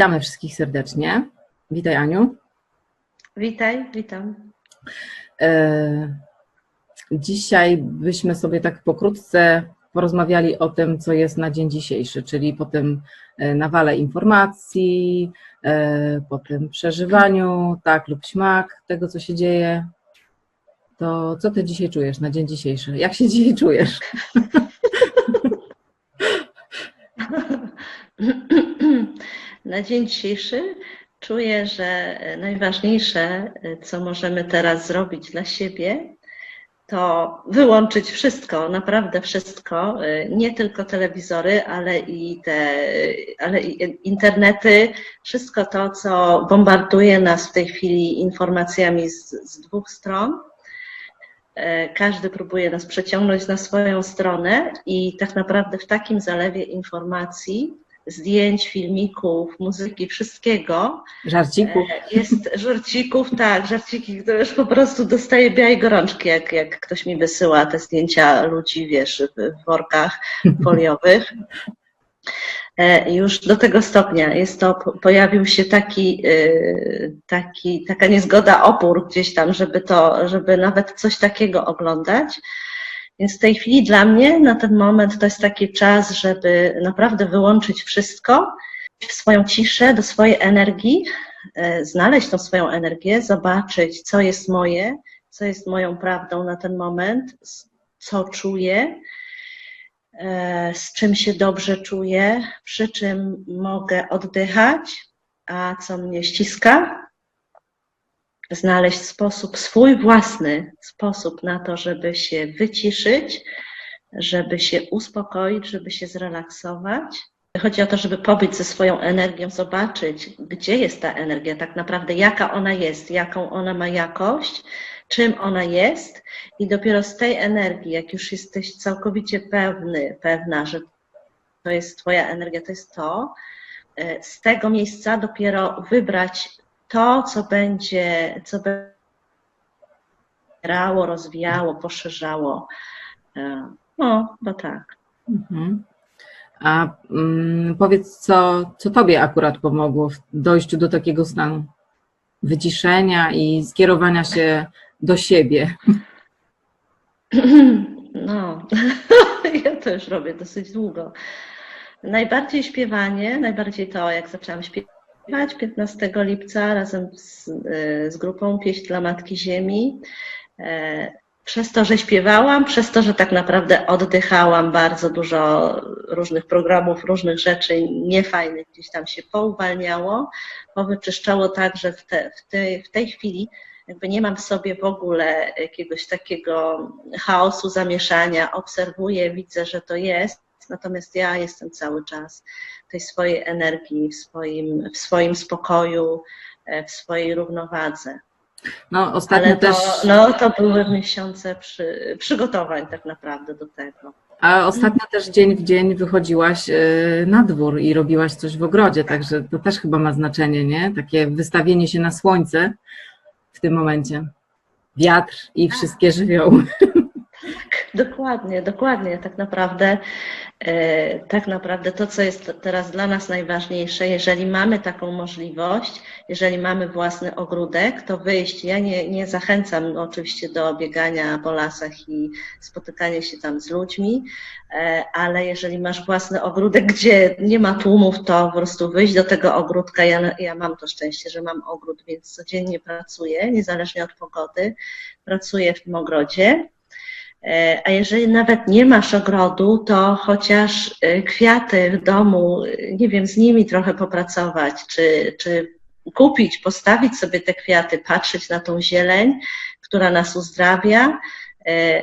Witamy wszystkich serdecznie. Witaj Aniu. Witaj, witam. E, Dzisiaj byśmy sobie tak pokrótce porozmawiali o tym, co jest na dzień dzisiejszy, czyli po tym e, nawale informacji, e, po tym przeżywaniu, tak lub śmak tego, co się dzieje. To co ty dzisiaj czujesz na dzień dzisiejszy? Jak się dzisiaj czujesz? Na dzień dzisiejszy czuję, że najważniejsze, co możemy teraz zrobić dla siebie, to wyłączyć wszystko, naprawdę wszystko, nie tylko telewizory, ale i te, ale i internety, wszystko to, co bombarduje nas w tej chwili informacjami z, z dwóch stron. Każdy próbuje nas przeciągnąć na swoją stronę i tak naprawdę w takim zalewie informacji, zdjęć, filmików, muzyki, wszystkiego. Żarcików. Jest żarcików, tak, żarciki, które już po prostu dostaję białej gorączki, jak, jak ktoś mi wysyła te zdjęcia ludzi, wiesz, w workach foliowych. Już do tego stopnia jest to, pojawił się taki, taki, taka niezgoda, opór gdzieś tam, żeby to, żeby nawet coś takiego oglądać. Więc w tej chwili dla mnie na ten moment to jest taki czas, żeby naprawdę wyłączyć wszystko, w swoją ciszę, do swojej energii, znaleźć tą swoją energię, zobaczyć, co jest moje, co jest moją prawdą na ten moment, co czuję, z czym się dobrze czuję, przy czym mogę oddychać, a co mnie ściska. Znaleźć sposób, swój własny sposób na to, żeby się wyciszyć, żeby się uspokoić, żeby się zrelaksować. Chodzi o to, żeby pobyć ze swoją energią, zobaczyć, gdzie jest ta energia, tak naprawdę, jaka ona jest, jaką ona ma jakość, czym ona jest, i dopiero z tej energii, jak już jesteś całkowicie pewny, pewna, że to jest Twoja energia, to jest to, z tego miejsca dopiero wybrać to, co będzie, co będzie rozwijało, poszerzało. No, bo tak. Mhm. A mm, powiedz, co, co Tobie akurat pomogło w dojściu do takiego stanu wyciszenia i skierowania się do siebie? No, ja to już robię dosyć długo. Najbardziej śpiewanie, najbardziej to, jak zaczęłam śpiewać 15 lipca razem z, z grupą Pieśń dla Matki Ziemi. Przez to, że śpiewałam, przez to, że tak naprawdę oddychałam bardzo dużo różnych programów, różnych rzeczy niefajnych gdzieś tam się pouwalniało, powyczyszczało tak, że w, te, w, tej, w tej chwili jakby nie mam w sobie w ogóle jakiegoś takiego chaosu, zamieszania, obserwuję, widzę, że to jest, natomiast ja jestem cały czas tej swojej energii, w swoim, w swoim spokoju, w swojej równowadze. No, ostatnio Ale to, też. no, to były miesiące przy, przygotowań tak naprawdę do tego. A ostatnio też dzień w dzień wychodziłaś y, na dwór i robiłaś coś w ogrodzie, także to też chyba ma znaczenie, nie? Takie wystawienie się na słońce w tym momencie. Wiatr i wszystkie żywioły. Dokładnie, dokładnie. Tak naprawdę, e, tak naprawdę to, co jest teraz dla nas najważniejsze, jeżeli mamy taką możliwość, jeżeli mamy własny ogródek, to wyjść. Ja nie, nie zachęcam oczywiście do biegania po lasach i spotykania się tam z ludźmi, e, ale jeżeli masz własny ogródek, gdzie nie ma tłumów, to po prostu wyjść do tego ogródka. Ja, ja mam to szczęście, że mam ogród, więc codziennie pracuję, niezależnie od pogody, pracuję w tym ogrodzie. A jeżeli nawet nie masz ogrodu, to chociaż kwiaty w domu, nie wiem, z nimi trochę popracować, czy, czy kupić, postawić sobie te kwiaty, patrzeć na tą zieleń, która nas uzdrawia,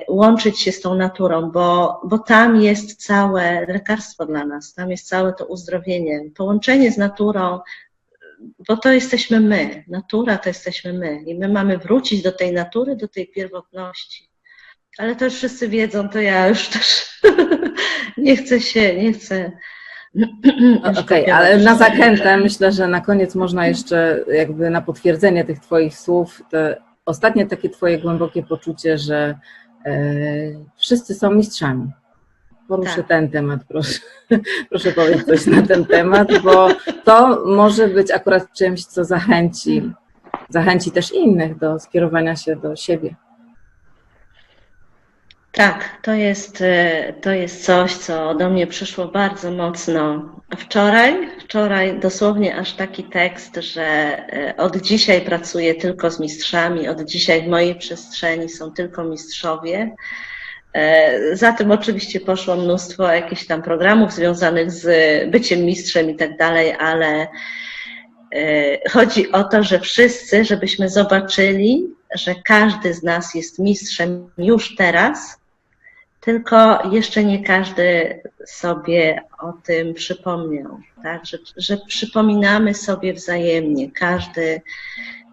łączyć się z tą naturą, bo, bo tam jest całe lekarstwo dla nas, tam jest całe to uzdrowienie. Połączenie z naturą, bo to jesteśmy my, natura to jesteśmy my i my mamy wrócić do tej natury, do tej pierwotności. Ale to już wszyscy wiedzą, to ja już też nie chcę się, nie chcę. Okej, okay, ale na zachętę myślę, że na koniec można jeszcze jakby na potwierdzenie tych Twoich słów, te ostatnie takie Twoje głębokie poczucie, że e, wszyscy są mistrzami. poruszę Tak. ten temat, proszę. proszę powiedzieć coś na ten temat, bo to może być akurat czymś, co zachęci, zachęci też innych do skierowania się do siebie. Tak, to jest, e, to jest coś, co do mnie przyszło bardzo mocno wczoraj. Wczoraj dosłownie aż taki tekst, że e, od dzisiaj pracuję tylko z mistrzami, od dzisiaj w mojej przestrzeni są tylko mistrzowie. E, Za tym oczywiście poszło mnóstwo jakichś tam programów związanych z byciem mistrzem i tak dalej, ale chodzi o to, że wszyscy, żebyśmy zobaczyli, że każdy z nas jest mistrzem już teraz, tylko jeszcze nie każdy sobie o tym przypomniał, tak? że, że przypominamy sobie wzajemnie. Każdy,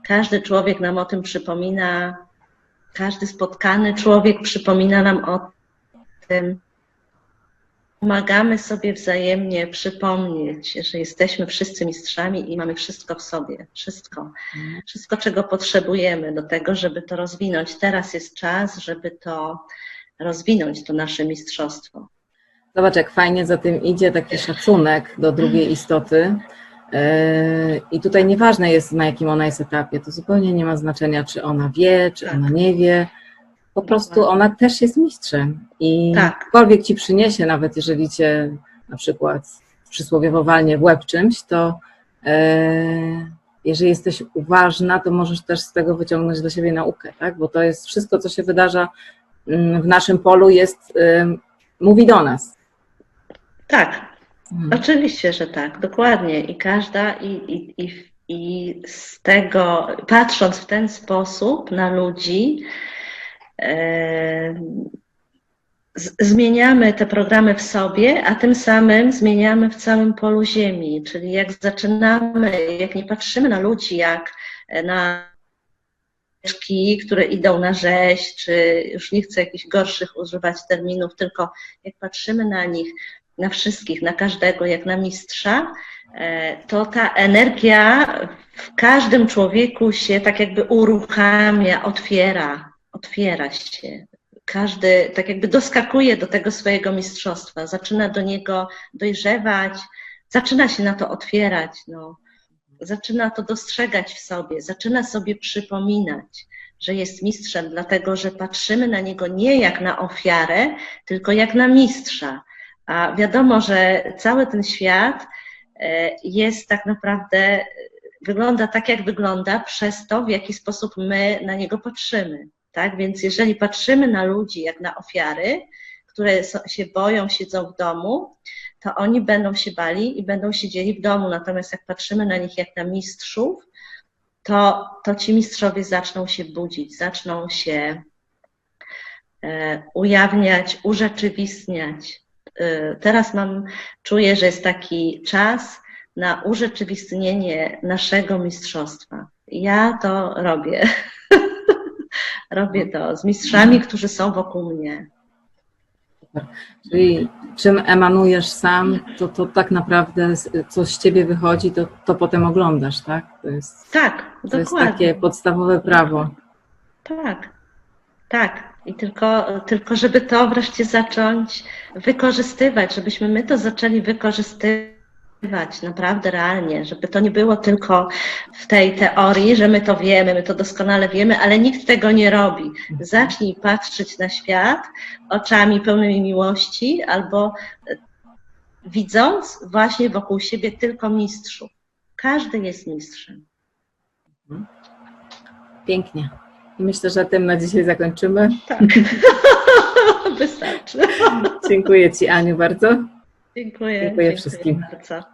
każdy człowiek nam o tym przypomina, każdy spotkany człowiek przypomina nam o tym. Pomagamy sobie wzajemnie przypomnieć, że jesteśmy wszyscy mistrzami i mamy wszystko w sobie, wszystko, wszystko, czego potrzebujemy do tego, żeby to rozwinąć. Teraz jest czas, żeby to rozwinąć, to nasze mistrzostwo. Zobacz, jak fajnie za tym idzie taki szacunek do drugiej istoty. Yy, I tutaj nieważne jest, na jakim ona jest etapie. To zupełnie nie ma znaczenia, czy ona wie, czy Tak. ona nie wie. Po prostu Dokładnie. ona też jest mistrzem. I Tak. cokolwiek ci przyniesie, nawet jeżeli cię na przykład przysłowiowo walnie w łeb czymś, to yy, jeżeli jesteś uważna, to możesz też z tego wyciągnąć dla siebie naukę, tak? Bo to jest wszystko, co się wydarza w naszym polu, jest, mówi do nas. Tak, Mhm. Oczywiście, że tak, dokładnie. I każda, i, i, i, i z tego, patrząc w ten sposób na ludzi, zmieniamy te programy w sobie, a tym samym zmieniamy w całym polu Ziemi. Czyli jak zaczynamy, jak nie patrzymy na ludzi jak na które idą na rzeź, czy już nie chcę jakichś gorszych używać terminów, tylko jak patrzymy na nich, na wszystkich, na każdego, jak na mistrza, e, to ta energia w każdym człowieku się tak jakby uruchamia, otwiera, otwiera się. Każdy tak jakby doskakuje do tego swojego mistrzostwa, zaczyna do niego dojrzewać, zaczyna się na to otwierać, no. Zaczyna to dostrzegać w sobie, zaczyna sobie przypominać, że jest mistrzem, dlatego że patrzymy na niego nie jak na ofiarę, tylko jak na mistrza. A wiadomo, że cały ten świat e, jest tak naprawdę, wygląda tak, jak wygląda, przez to, w jaki sposób my na niego patrzymy. Tak? Więc jeżeli patrzymy na ludzi jak na ofiary, które się boją, siedzą w domu, to oni będą się bali i będą siedzieli w domu. Natomiast jak patrzymy na nich jak na mistrzów, to, to ci mistrzowie zaczną się budzić, zaczną się e, ujawniać, urzeczywistniać. E, Teraz mam, czuję, że jest taki czas na urzeczywistnienie naszego mistrzostwa. Ja to robię. robię to z mistrzami, którzy są wokół mnie. Czyli czym emanujesz sam, to, to tak naprawdę co z ciebie wychodzi, to, to potem oglądasz, tak? To jest, Tak, to jest dokładnie. takie podstawowe prawo. Tak, tak. I tylko, tylko, żeby to wreszcie zacząć wykorzystywać, żebyśmy my to zaczęli wykorzystywać naprawdę realnie, żeby to nie było tylko w tej teorii, że my to wiemy, my to doskonale wiemy, ale nikt tego nie robi. Zacznij patrzeć na świat oczami pełnymi miłości albo widząc właśnie wokół siebie tylko mistrzów. Każdy jest mistrzem. Pięknie. Myślę, że tym na dzisiaj zakończymy. Tak. Wystarczy. Dziękuję Ci, Aniu, bardzo. Dziękuję. Dziękuję wszystkim. bardzo.